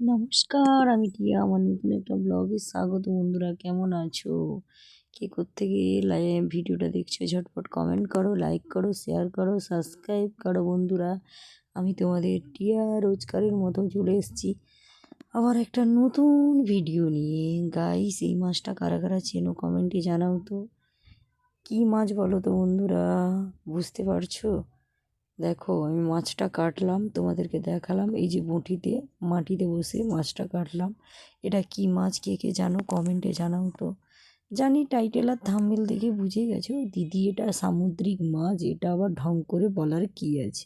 নমস্কার, আমি টিয়া, আমার নতুন একটা ব্লগে স্বাগত বন্ধুরা, কেমন আছো? কে লাইভ ভিডিওটা দেখছ, ঝটপট কমেন্ট করো লাইক করো শেয়ার করো সাবস্ক্রাইব করো বন্ধুরা। আমি তোমাদের টিয়া রোজগারের মতো চলে এসেছি আবার একটা নতুন ভিডিও নিয়ে। গাইস এই মাছটা কারা কারা চেনো কমেন্টে জানাও তো। কী মাছ বলো তো বন্ধুরা, বুঝতে পারছ? দেখো, আমি মাছটা কাটলাম, তোমাদেরকে দেখালাম, এই যে বঁটিতে, মাটিতে বসে মাছটা কাটলাম। এটা কি মাছ, কে কে জানো? কমেন্টে জানাও তো। জানি টাইটেল আর থাম্বেল দেখে বুঝে গেছো, দিদি এটা সামুদ্রিক মাছ, এটা আবার ঢং করে বলার কি আছে?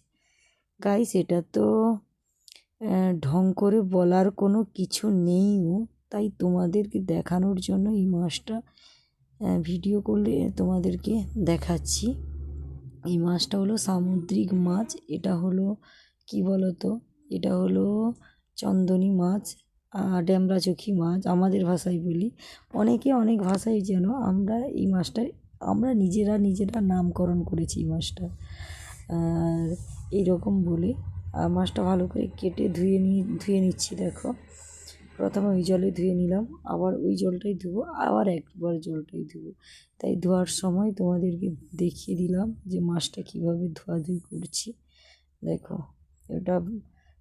গাইস এটা তো ঢং করে বলার কোনো কিছু নেইও তাই তোমাদেরকে দেখানোর জন্য এই মাছটা ভিডিও করলে তোমাদেরকে দেখাচ্ছি। এই মাছটা হলো সামুদ্রিক মাছ, এটা হলো, কি বলতো? এটা হলো চন্দনী মাছ ড্যামরা চোখি মাছ, আমাদের ভাষায় বলি। অনেকে অনেক ভাষায় যেন আমরা এই মাছটা আমরা নিজেরা নিজেরা নামকরণ করেছি এই মাছটা। আর এইরকম বলে মাছটা ভালো করে কেটে ধুয়ে নিয়ে ধুয়ে নিচ্ছি, দেখো। প্রথমে ওই জলে ধুয়ে নিলাম, আবার ওই জলটাই ধুবো, আবার একবার জলটাই ধুবো। তাই ধোয়ার সময় তোমাদেরকে দেখিয়ে দিলাম যে মাছটা কীভাবে ধোয়াধুয়ি করছি। দেখো, এটা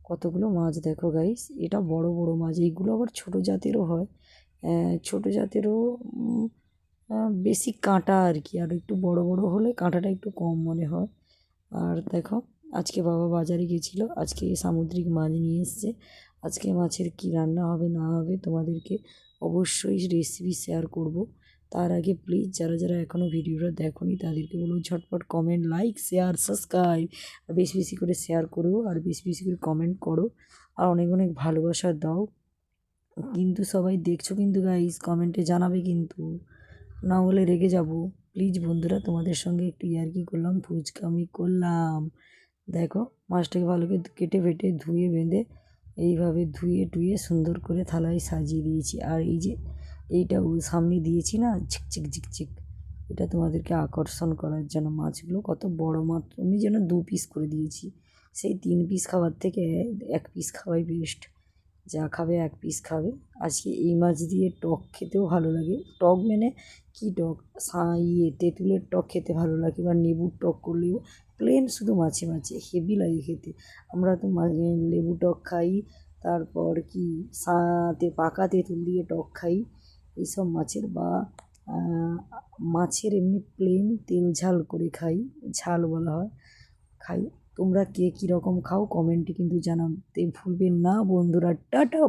কতগুলো মাছ দেখো গাইস এটা বড় বড় মাছ, এইগুলো আবার ছোট জাতেরও হয়। ছোট জাতেরও বেশি কাঁটা আর কি, আর একটু বড় বড় হলে কাঁটাটা একটু কম মনে হয়। আর দেখো আজকে বাবা বাজারে গেছিল, আজকে সামুদ্রিক মাছ নিয়ে এসছে। আজকে মাছের কী রান্না হবে, না হবে, তোমাদেরকে অবশ্যই রেসিপি শেয়ার করব। তার আগে প্লিজ যারা যারা এখনও ভিডিওটা দেখোনি, তাদেরকে বলব ঝটপট কমেন্ট লাইক শেয়ার সাবস্ক্রাইব আর বেশি বেশি করে শেয়ার করো আর বেশি বেশি করে কমেন্ট করো, আর অনেক অনেক ভালোবাসা দাও। কিন্তু সবাই দেখছ কিন্তু গাইজ কমেন্টে জানাবে কিন্তু। না হলে রেগে যাব। প্লিজ বন্ধুরা, তোমাদের সঙ্গে একটু ইয়ার্কি করলাম ফুচকা আমি করলাম। দেখো মাছটাকে ভালো করে কেটে ফেটে ধুয়ে বেঁধে এইভাবে ধুয়ে টুয়ে সুন্দর করে থালায় সাজিয়ে দিয়েছি। আর এই যে এইটা সামনে দিয়েছি না ঝিকঝিক ঝিকঝিক এটা তোমাদেরকে আকর্ষণ করার জন্য মাছগুলো কত বড় মাছ আমি যেন দু পিস করে দিয়েছি। সেই তিন পিস খাবার থেকে এক পিস খাওয়াই বেস্ট যা খাবে, এক পিস খাবে। আজকে এই মাছ দিয়ে টক খেতেও ভালো লাগে। টক মানে কী টক? ইয়ে তেঁতুলের টক খেতে ভালো লাগে বা লেবুর টক করলেও প্লেন শুধু মাছে মাছে হেভি লাগে খেতে। আমরা তো লেবু টক খাই, তারপর কি সাঁতে পাকা তেঁতুল দিয়ে টক খাই, এইসব মাছের বা মাছের এমনি প্লেন তেল ঝাল করে খাই, ঝাল বলা হয়, খাই। তোমরা কে কীরকম খাও কমেন্টে কিন্তু জানাতে ভুলবেন না বন্ধুরা টাটা।